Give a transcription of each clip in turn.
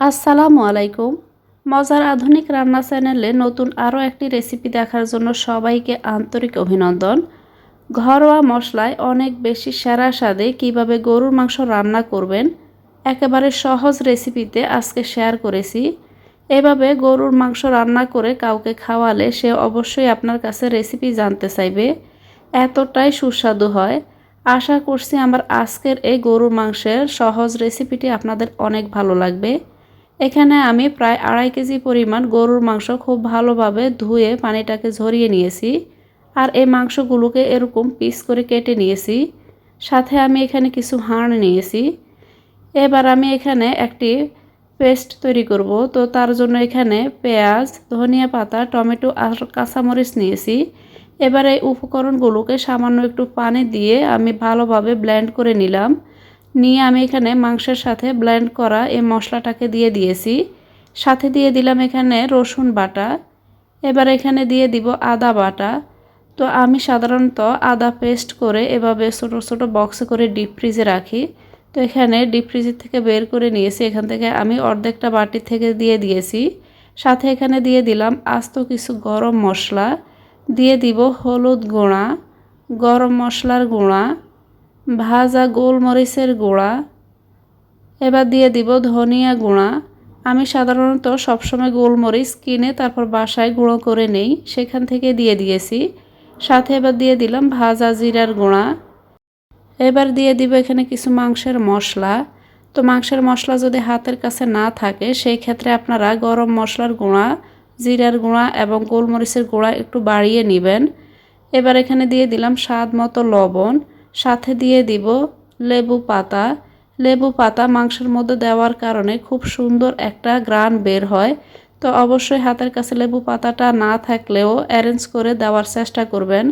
আসসালামু আলাইকুম। মজার আধুনিক রান্না চ্যানেলে নতুন আরও একটি রেসিপি দেখার জন্য সবাইকে আন্তরিক অভিনন্দন। ঘরোয়া মশলায় অনেক বেশি সেরা স্বাদে কীভাবে গরুর মাংস রান্না করবেন, একেবারে সহজ রেসিপিতে আজকে শেয়ার করেছি। এভাবে গরুর মাংস রান্না করে কাউকে খাওয়ালে সে অবশ্যই আপনার কাছে রেসিপি জানতে চাইবে। এতটাই সুস্বাদু হয়। আশা করছি আমার আজকের এই গরুর মাংসের সহজ রেসিপিটি আপনাদের অনেক ভালো লাগবে। এখানে আমি প্রায় আড়াই কেজি পরিমাণ গরুর মাংস খুব ভালোভাবে ধুয়ে পানিটাকে ঝরিয়ে নিয়েছি আর এই মাংসগুলোকে এরকম পিস করে কেটে নিয়েছি। সাথে আমি এখানে কিছু হাড় নিয়েছি। এবার আমি এখানে একটি পেস্ট তৈরি করব। তো তার জন্য এখানে পেঁয়াজ, ধনিয়া পাতা, টমেটো আর কাঁচামরিচ নিয়েছি। এবার এই উপকরণগুলোকে সামান্য একটু পানি দিয়ে আমি ভালোভাবে ব্লেন্ড করে নিলাম। নিয়ে আমি এখানে মাংসের সাথে ব্লেন্ড করা এই মশলাটাকে দিয়ে দিয়েছি। সাথে দিয়ে দিলাম এখানে রসুন বাটা। এবার এখানে দিয়ে দিব আদা বাটা। তো আমি সাধারণত আদা পেস্ট করে এভাবে ছোটো ছোটো বক্সে করে ডিপ ফ্রিজে রাখি। তো এখানে ডিপ ফ্রিজের থেকে বের করে নিয়েছি। এখান থেকে আমি অর্ধেকটা বাটি থেকে দিয়ে দিয়েছি। সাথে এখানে দিয়ে দিলাম আস্ত কিছু গরম মশলা। দিয়ে দিব হলুদ গুঁড়া, গরম মশলার গুঁড়া। ভাজা গোলমরিচের গুঁড়া। এবার দিয়ে দিব ধনিয়া গুঁড়া। আমি সাধারণত সবসময় গোলমরিচ কিনে তারপর বাসায় গুঁড়ো করে নেই, সেখান থেকে দিয়ে দিয়েছি। সাথে এবার দিয়ে দিলাম ভাজা জিরার গুঁড়া। এবার দিয়ে দিব এখানে কিছু মাংসের মশলা। তো মাংসের মশলা যদি হাতের কাছে না থাকে, সেই ক্ষেত্রে আপনারা গরম মশলার গুঁড়া, জিরার গুঁড়া এবং গোলমরিচের গুঁড়া একটু বাড়িয়ে নেবেন। এবার এখানে দিয়ে দিলাম স্বাদ মতো লবণ। সাথে দিয়ে দিব লেবু পাতা। লেবু পাতা মাংসের মধ্যে দেওয়ার কারণে খুব সুন্দর একটা গ্রান বের হয়। তো অবশ্যই হাতের কাছে লেবু পাতাটা না থাকলেও অ্যারেঞ্জ করে দেওয়ার চেষ্টা করবেন।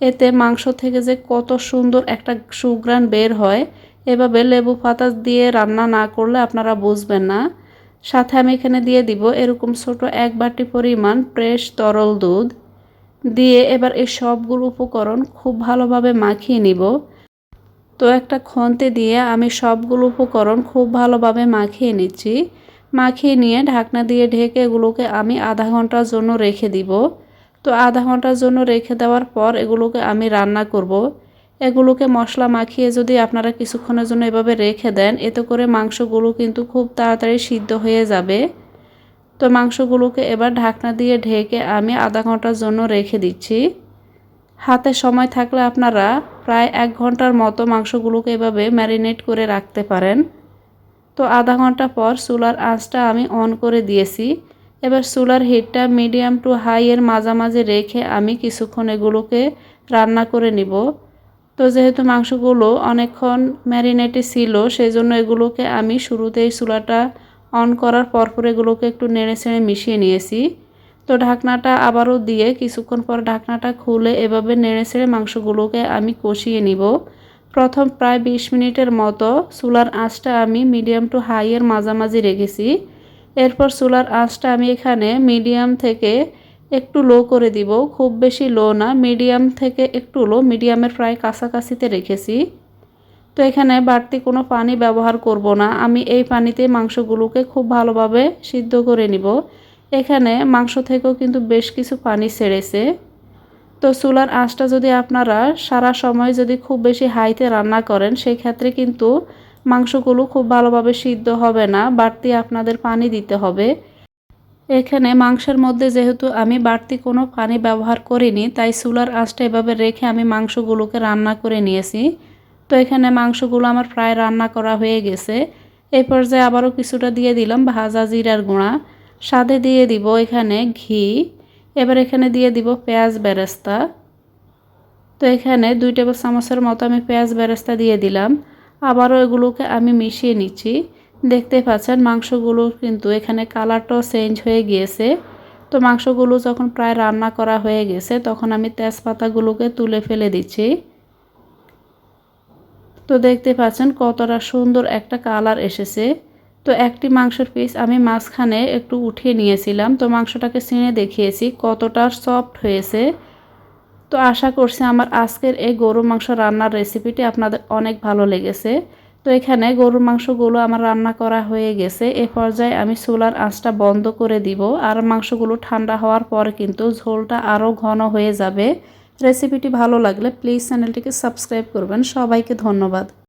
এতে মাংস থেকে যে কত সুন্দর একটা সুগ্রান বের হয়, এভাবে লেবু পাতা দিয়ে রান্না না করলে আপনারা বুঝবেন না। সাথে আমি এখানে দিয়ে দিব এরকম ছোট এক বাটি পরিমাণ ফ্রেশ তরল দুধ। দিয়ে এবার এই সবগুলো উপকরণ খুব ভালোভাবে মাখিয়ে নিব। তো একটা খন্তে দিয়ে আমি সবগুলো উপকরণ খুব ভালোভাবে মাখিয়ে নিচ্ছি। মাখিয়ে নিয়ে ঢাকনা দিয়ে ঢেকে এগুলোকে আমি আধা ঘণ্টার জন্য রেখে দিব। তো আধা ঘণ্টার জন্য রেখে দেওয়ার পর এগুলোকে আমি রান্না করব। এগুলোকে মশলা মাখিয়ে যদি আপনারা কিছুক্ষণের জন্য এভাবে রেখে দেন, এতে করে মাংসগুলো কিন্তু খুব তাড়াতাড়ি সিদ্ধ হয়ে যাবে। তো মাংসগুলোকে এবার ঢাকনা দিয়ে ঢেকে আমি আধা ঘণ্টার জন্য রেখে দিচ্ছি। হাতে সময় থাকলে আপনারা প্রায় এক ঘণ্টার মতো মাংসগুলোকে এভাবে ম্যারিনেট করে রাখতে পারেন। তো আধা ঘণ্টা পর চুলার আঁচটা আমি অন করে দিয়েছি। এবার চুলার হিটটা মিডিয়াম টু হাইয়ের মাঝামাঝি রেখে আমি কিছুক্ষণ এগুলোকে রান্না করে নিব। তো যেহেতু মাংসগুলো অনেকক্ষণ ম্যারিনেটে ছিল সেই জন্য এগুলোকে আমি শুরুতেই চুলাটা অন করার পরপর এগুলোকে একটু নেড়ে ছেড়ে মিশিয়ে নিয়েছি। তো ঢাকনাটা আবারও দিয়ে কিছুক্ষণ পর ঢাকনাটা খুলে এভাবে নেড়ে ছেড়ে মাংসগুলোকে আমি কষিয়ে নিব। প্রথম প্রায় বিশ মিনিটের মতো চুলার আঁচটা আমি মিডিয়াম টু হাইয়ের মাঝামাঝি রেখেছি। এরপর চুলার আঁচটা আমি এখানে মিডিয়াম থেকে একটু লো করে দিব। খুব বেশি লো না, মিডিয়াম থেকে একটু লো, মিডিয়ামের প্রায় কাছাকাছিতে রেখেছি। তো এখানে বাড়তি কোনো পানি ব্যবহার করব না। আমি এই পানিতে মাংসগুলোকে খুব ভালোভাবে সিদ্ধ করে নিব। এখানে মাংস থেকেও কিন্তু বেশ কিছু পানি ছেড়েছে। তো চুলার আঁচটা যদি আপনারা সারা সময় যদি খুব বেশি হাইতে রান্না করেন সেই ক্ষেত্রে কিন্তু মাংসগুলো খুব ভালোভাবে সিদ্ধ হবে না, বাড়তি আপনাদের পানি দিতে হবে। এখানে মাংসের মধ্যে যেহেতু আমি বাড়তি কোনো পানি ব্যবহার করিনি, তাই চুলার আঁচটা এভাবে রেখে আমি মাংসগুলোকে রান্না করে নিয়েছি। তো এখানে মাংসগুলো আমার প্রায় রান্না করা হয়ে গেছে। এই পর্যায়ে আবারও কিছুটা দিয়ে দিলাম ভাজা জিরার গুঁড়া। স্বাদে দিয়ে দিব এখানে ঘি। এবার এখানে দিয়ে দিব পেঁয়াজ বেরেস্তা। তো এখানে দুই টেবিল চামচের মতো আমি পেঁয়াজ বেরেস্তা দিয়ে দিলাম। আবারও এগুলোকে আমি মিশিয়ে নিচ্ছি। দেখতে পাচ্ছেন মাংসগুলো কিন্তু এখানে কালারটাও চেঞ্জ হয়ে গিয়েছে। তো মাংসগুলো যখন প্রায় রান্না করা হয়ে গেছে, তখন আমি তেজপাতাগুলোকে তুলে ফেলে দিচ্ছি। তো দেখতে পাচ্ছেন কতটা সুন্দর একটা কালার এসেছে। তো একটি মাংসের পিস আমি মাঝখানে একটু উঠিয়ে নিয়েছিলাম। তো মাংসটাকে ছিঁড়ে দেখিয়েছি কতটা সফট হয়েছে। তো আশা করছি আমার আজকের এই গরু মাংস রান্নার রেসিপিটি আপনাদের অনেক ভালো লেগেছে। তো এখানে গরুর মাংসগুলো আমার রান্না করা হয়ে গেছে। এ পর্যায়ে আমি চুলার আঁচটা বন্ধ করে দিব। আর মাংসগুলো ঠান্ডা হওয়ার পর কিন্তু ঝোলটা আরও ঘন হয়ে যাবে। রেসিপিটি ভালো লাগলে প্লিজ চ্যানেলটিকে সাবস্ক্রাইব করবেন। সবাইকে ধন্যবাদ।